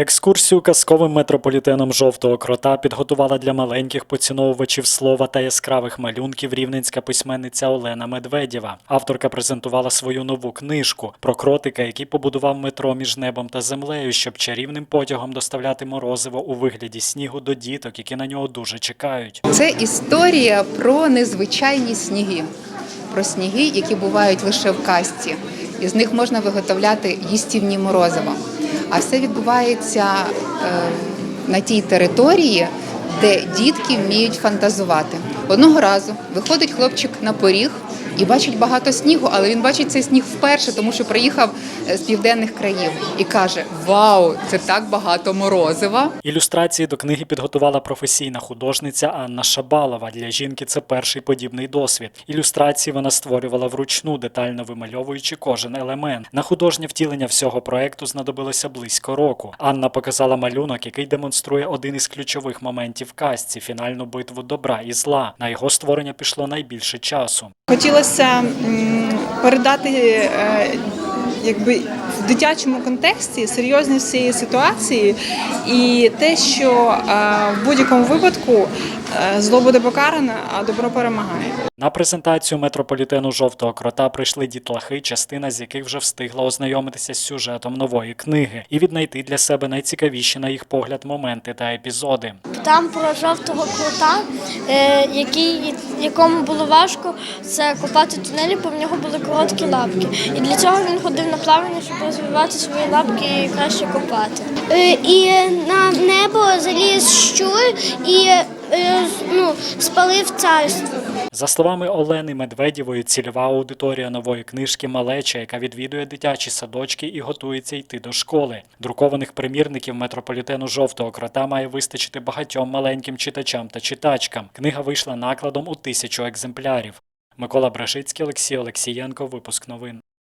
Екскурсію казковим метрополітеном жовтого крота підготувала для маленьких поціновувачів слова та яскравих малюнків рівненська письменниця Олена Медведєва. Авторка презентувала свою нову книжку про кротика, який побудував метро між небом та землею, щоб чарівним потягом доставляти морозиво у вигляді снігу до діток, які на нього дуже чекають. Це історія про незвичайні сніги, про сніги, які бувають лише в казці. І з них можна виготовляти їстівні морозиво. А все відбувається е, на тій території, де дітки вміють фантазувати. Одного разу виходить хлопчик на поріг і бачить багато снігу, але він бачить цей сніг вперше, тому що приїхав е, з південних країв і каже: Вау, це так багато морозива! Ілюстрації до книги підготувала професійна художниця Анна Шабалова. Для жінки це перший подібний досвід. Ілюстрації вона створювала вручну, детально вимальовуючи кожен елемент. На художнє втілення всього проекту знадобилося близько року. Анна показала малюнок, який демонструє один із ключових моментів казці фінальну битву добра і зла. На його створення пішло найбільше часу. Хотілося м, передати е, якби в дитячому контексті серйозність цієї ситуації і те, що е, в будь-якому випадку зло буде покаране, а добро перемагає. На презентацію метрополітену жовтого крота прийшли дітлахи, частина з яких вже встигла ознайомитися з сюжетом нової книги і віднайти для себе найцікавіші на їх погляд моменти та епізоди. Там про жовтого крута, е, який, якому було важко це копати тунелі, бо в нього були короткі лапки. І для цього він ходив на плавання, щоб розвивати свої лапки і краще копати. Е, і на небо заліз щур і е, ну, спалив царство. За словами Олени Медведєвої, цільова аудиторія нової книжки малеча, яка відвідує дитячі садочки і готується йти до школи. Друкованих примірників метрополітену жовтого крота має вистачити багатьом маленьким читачам та читачкам. Книга вийшла накладом у тисячу екземплярів. Микола Брашицький, Олексій Олексієнко. Випуск новин.